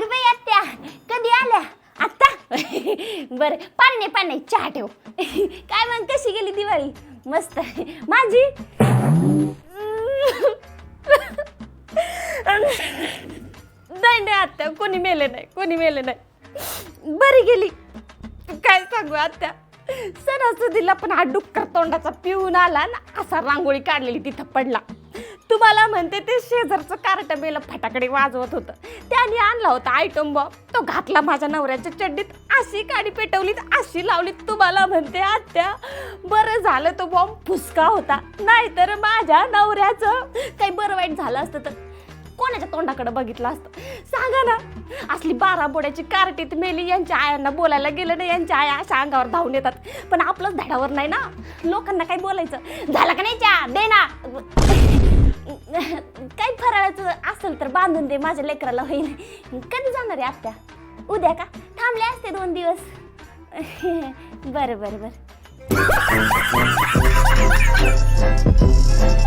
अगं बाई आत्या. कधी आल्या? आत्ता? बरं पाणी पाणी चहा ठेव. काय मग कशी गेली दिवाळी? मस्त. माझी? नाही नाही आत्या कोणी मेले नाही कोणी मेले नाही. बरी गेली. काय सांगू आत्या? सणासुदीला पण हा डुक्कर तोंडाचा पिऊन आला ना असा रांगोळी काढलेली तिथं पडला. तुम्हाला म्हणते ते शेजारचं कार्ट बेल फटाकडे वाजवत होतं. त्याने आणला होता आयटम बॉम्ब तो घातला माझ्या नवऱ्याच्या चड्डीत. अशी काडी पेटवलीत अशी लावली तुम्हाला म्हणते आत्या बरं झालं तो बॉम्ब फुसका होता. नाहीतर माझ्या नवऱ्याचं काही बरं वाईट झालं असतं तर कोणाच्या तोंडाकडे बघितलं असतं? सांगा ना. असली बारा बोड्याची कार्टीत मेली यांच्या आयांना बोलायला गेलं ना यांच्या आया अशा अंगावर धावून येतात. पण आपलंच धडावर नाही ना. लोकांना काय बोलायचं? झालं का नाही चा दे ना. तर बांधून दे माझ्या लेकराला होईल. कधी जाणार आहे आत्या? उद्या का? थांबले असते दोन दिवस. बरं बरं बरं.